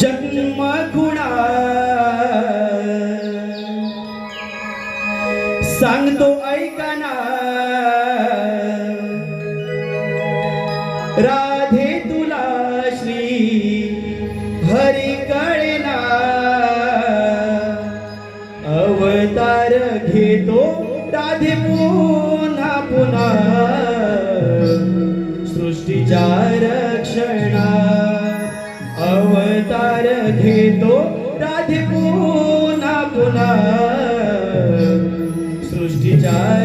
जन्म खुणा सांगतो ऐकना राधे तुला श्री हरी कळेना. अवतार घेतो राधे पुन्हा पुन्हा. सृष्टीचार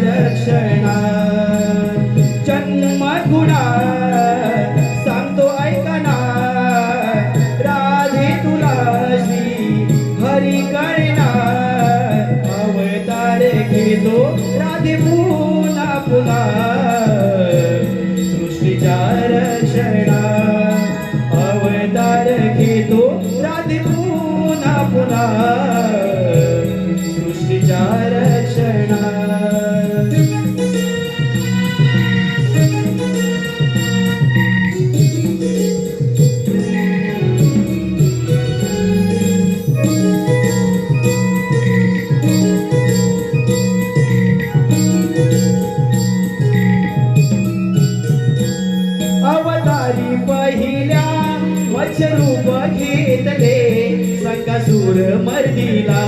रक्षणा जन्म गुणा सांगतो ऐकना राधे तुला श्री हरी कळेना अवतार घेतो राधे पुन्हा पुन्हा सृष्टीच्या रक्षणा अवतार घेतो राधे पुन्हा पुन्हा. वचरूप घेतले संकासूर मर्दीला.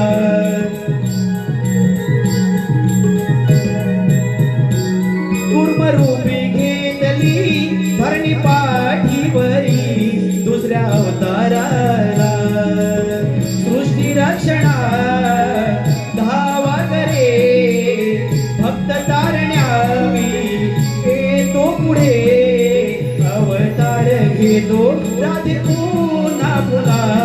अवतार घेतो राधे पुन्हा पुन्हा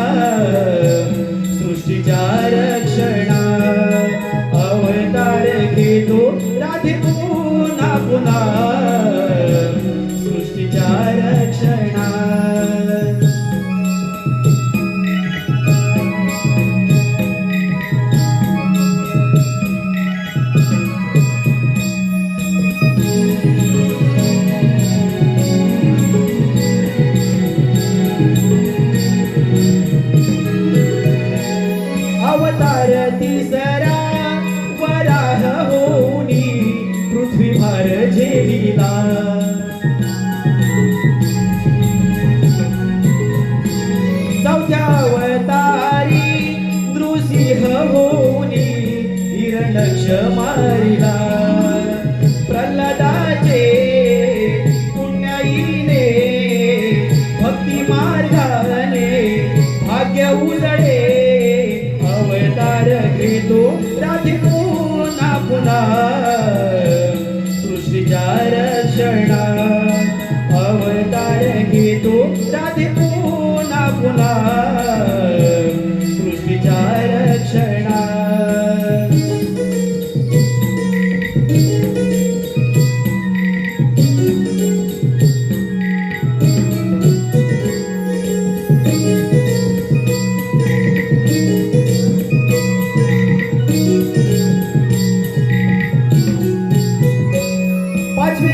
अवतार तिसरा वराह होनी पृथ्वी भार झेलिला. चौथ्या अवतारी नृसिंह होनी हिरणक्ष मारिला. प्रल्हादाचे पुण्याईने भक्ती मार्गाने भाग्य उल